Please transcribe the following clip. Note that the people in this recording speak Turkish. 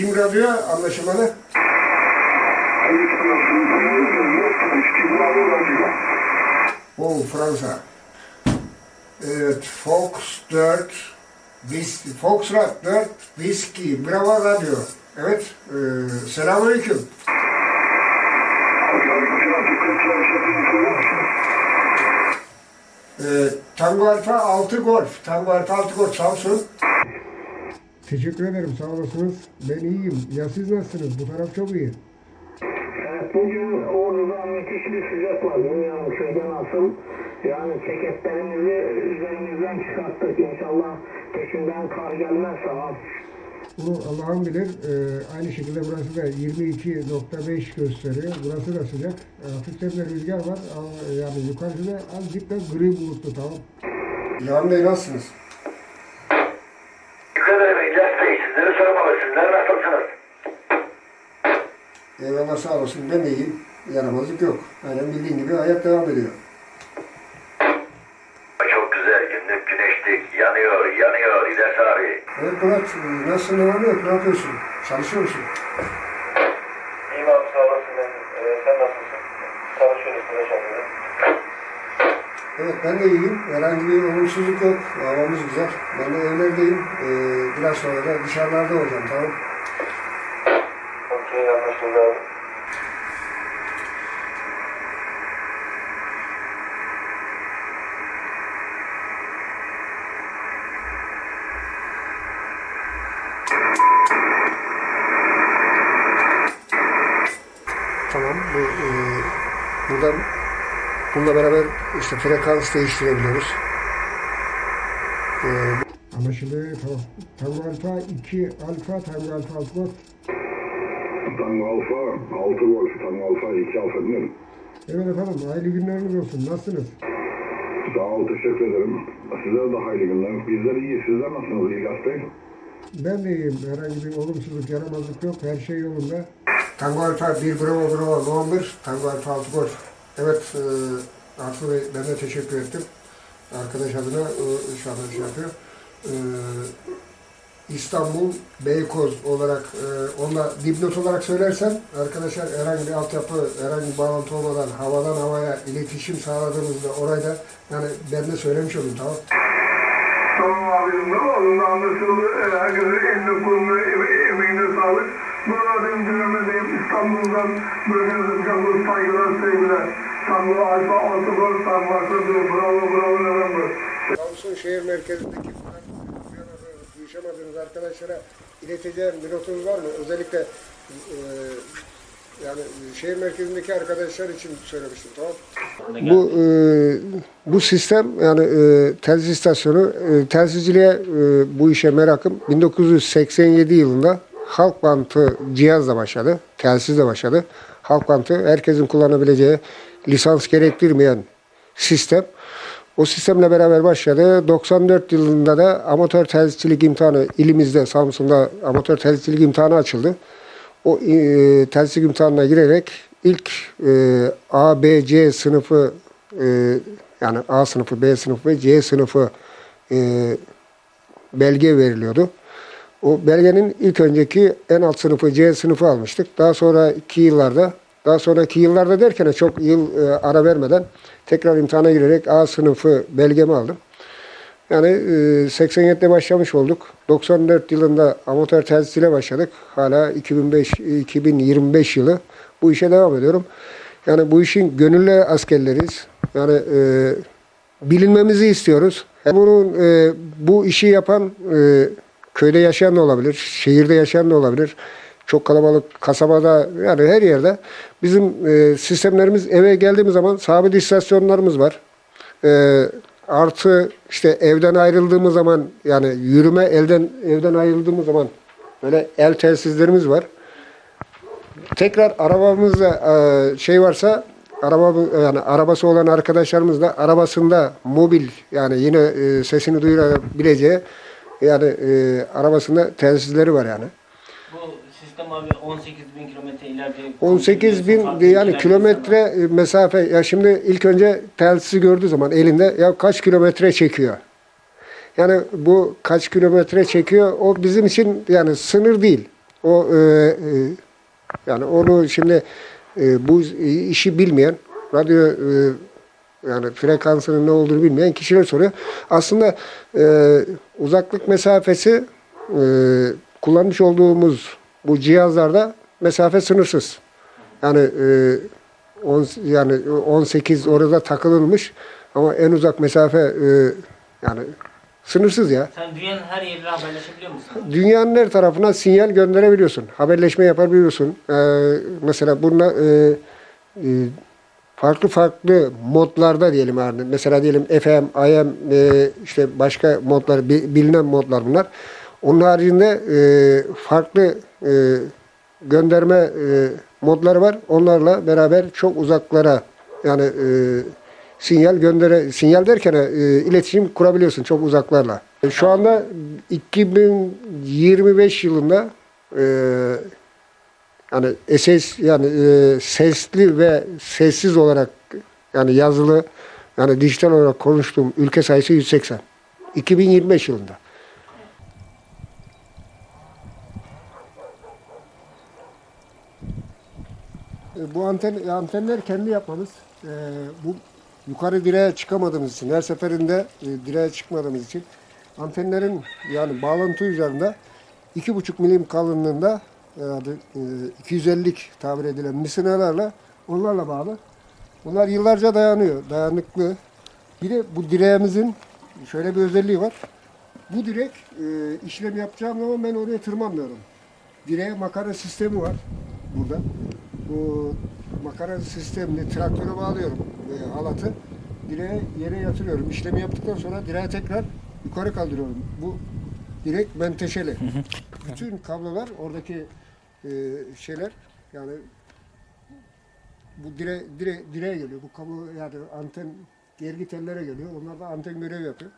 Kim radyo anlaşılmadı? Oh Fransa. Evet, Fox 4, Whisky, Fox Rock 4, Whisky, Bravo Radyo. Evet, e, selamünaleyküm. E, Tango Alfa 6 Golf, Tango Alfa 6 Golf Samsun. Teşekkür ederim, sağ olasınız. Ben iyiyim. Ya siz nasılsınız? Bu taraf çok iyi. Evet, bugün Ordu'da müthiş bir sıcak var. Bilmiyorum köyde nasıl. Yani ceketlerimizi üzerimizden çıkarttık. İnşallah peşinden kar gelmezse abi. Bunu Allah'ın bilir. Ee, aynı şekilde burası da 22.5 gösteriyor. Burası da sıcak. Ee, hafiften de rüzgar var. Ama yani yukarıda azıcık da gri bulutlu tamam. İlhan Bey nasılsınız? Teşekkür ederim İlyas Bey. Sizleri sormalı. Sizler nasılsınız? Eyvallah sağ olasın. Ben de iyiyim. Yaramazlık yok. Aynen bildiğin gibi hayat devam ediyor. Çok güzel. Günlük güneşlik. Yanıyor, yanıyor İlyas abi. Evet Murat, e, nasılsın? Ne var ne yok? Ne yapıyorsun? Çalışıyor musun? İyiyim abi sağ olasın ben. Ee, sen nasılsın? Çalışıyoruz sıra şarkıda. Evet ben de iyiyim. Herhangi bir olumsuzluk yok. Havamız güzel. Ben de evlerdeyim. Ee, biraz sonra da dışarılarda olacağım tamam. Abi. Tamam. Bu, e, buradan bununla beraber işte frekans değiştirebiliyoruz. E, Anlaşıldı. Tamam. Tango Alfa 2 Alfa, Tango Alfa 6 Golf. Tango Alfa, 6 Golf, Tango Alfa, 2 Alfa dinlerim. Evet efendim. Hayırlı günleriniz olsun. Nasılsınız? Sağ ol, teşekkür ederim. Sizlere de hayırlı günler. Bizler iyi, sizler nasılsınız İlyas Bey? Ben de iyiyim. Herhangi bir olumsuzluk, yaramazlık yok. Her şey yolunda. Tango Alfa 1 Bravo Bravo November. Tango Alfa 6 Golf. Evet. E, Artur Bey ben de teşekkür ettim. Arkadaş adına e, şu anda şey yapıyor. E, İstanbul Beykoz olarak e, onunla dipnot olarak söylersem arkadaşlar herhangi bir altyapı, herhangi bir bağlantı olmadan havadan havaya iletişim sağladığımızda orayda yani ben de söylemiş olayım tamam. Tamam abim, onun anlaşıldı. Ee, Herkesin eline koluna eme- emeğine sağlık. Buradan dinlemedeyim İstanbul'dan bölgenize sıcaklık, saygılar, sevgiler. Tango Alfa, Tango Alfa, Bravo, Bravo, November. Samsun şehir merkezindeki duyuşamadığınız arkadaşlara ileteceğim bir notunuz var mı? Özellikle e, yani şehir merkezindeki arkadaşlar için söylemiştim tamam Bu e, bu sistem yani e, telsiz istasyonu e, telsizciliğe e, bu işe merakım 1987 yılında halk bantı cihazla başladı. Telsizle başladı. Halk bantı herkesin kullanabileceği lisans gerektirmeyen sistem. O sistemle beraber başladı. 94 yılında da amatör telsizcilik imtihanı ilimizde Samsun'da amatör telsizcilik imtihanı açıldı. O e, telsizcilik imtihanına girerek ilk e, A, B, C sınıfı e, yani A sınıfı, B sınıfı ve C sınıfı e, belge veriliyordu. O belgenin ilk önceki en alt sınıfı C sınıfı almıştık. Daha sonraki yıllarda, daha sonraki yıllarda derken çok yıl e, ara vermeden tekrar imtihana girerek A sınıfı belgemi aldım. Yani e, 87'de başlamış olduk. 94 yılında amatör telsizle başladık. Hala 2005 2025 yılı bu işe devam ediyorum. Yani bu işin gönüllü askerleriyiz. Yani e, bilinmemizi istiyoruz. Bunun e, bu işi yapan e, köyde yaşayan da olabilir, şehirde yaşayan da olabilir. Çok kalabalık kasabada yani her yerde bizim e, sistemlerimiz eve geldiğimiz zaman sabit istasyonlarımız var. E, artı işte evden ayrıldığımız zaman yani yürüme elden evden ayrıldığımız zaman böyle el telsizlerimiz var. Tekrar arabamızda e, şey varsa araba yani arabası olan arkadaşlarımız da arabasında mobil yani yine e, sesini duyurabileceği yani e, arabasında telsizleri var yani. Sistem abi 18 bin kilometre ileride... 18 bin yani kilometre e, mesafe ya şimdi ilk önce telsizi gördüğü zaman elinde ya kaç kilometre çekiyor. Yani bu kaç kilometre çekiyor o bizim için yani sınır değil. O e, e, yani onu şimdi e, bu işi bilmeyen radyo e, yani frekansının ne olduğunu bilmeyen kişiler soruyor. Aslında e, uzaklık mesafesi e, kullanmış olduğumuz bu cihazlarda mesafe sınırsız. Yani e, on, yani 18 orada takılılmış ama en uzak mesafe e, yani sınırsız ya. Sen dünyanın her yeriyle haberleşebiliyor musun? Dünyanın her tarafına sinyal gönderebiliyorsun. Haberleşme yapabiliyorsun. Ee, mesela bununla e, e, farklı farklı modlarda diyelim yani. Mesela diyelim FM, AM e, işte başka modlar, bi- bilinen modlar bunlar. Onun haricinde e, farklı e, gönderme e, modları var. Onlarla beraber çok uzaklara yani e, sinyal göndere sinyal derken e, iletişim kurabiliyorsun çok uzaklarla. Şu anda 2025 yılında e, yani SS yani e, sesli ve sessiz olarak yani yazılı yani dijital olarak konuştuğum ülke sayısı 180. 2025 yılında. E, Bu anten, antenler kendi yapmamız. E, bu yukarı direğe çıkamadığımız için, her seferinde e, direğe çıkmadığımız için antenlerin yani bağlantı üzerinde iki buçuk milim kalınlığında e, 250'lik tabir edilen misinalarla onlarla bağlı. Bunlar yıllarca dayanıyor, dayanıklı. Bir de bu direğimizin şöyle bir özelliği var. Bu direk işlem yapacağım zaman ben oraya tırmanmıyorum. Direğe makara sistemi var burada. Bu makara sistemini traktöre bağlıyorum e, halatı. Direğe yere yatırıyorum. İşlemi yaptıktan sonra direğe tekrar yukarı kaldırıyorum. Bu direk menteşeli. Bütün kablolar oradaki e, şeyler yani bu dire, dire, direğe geliyor. Bu kablo yani anten gergi tellere geliyor. Onlar da anten görev yapıyor.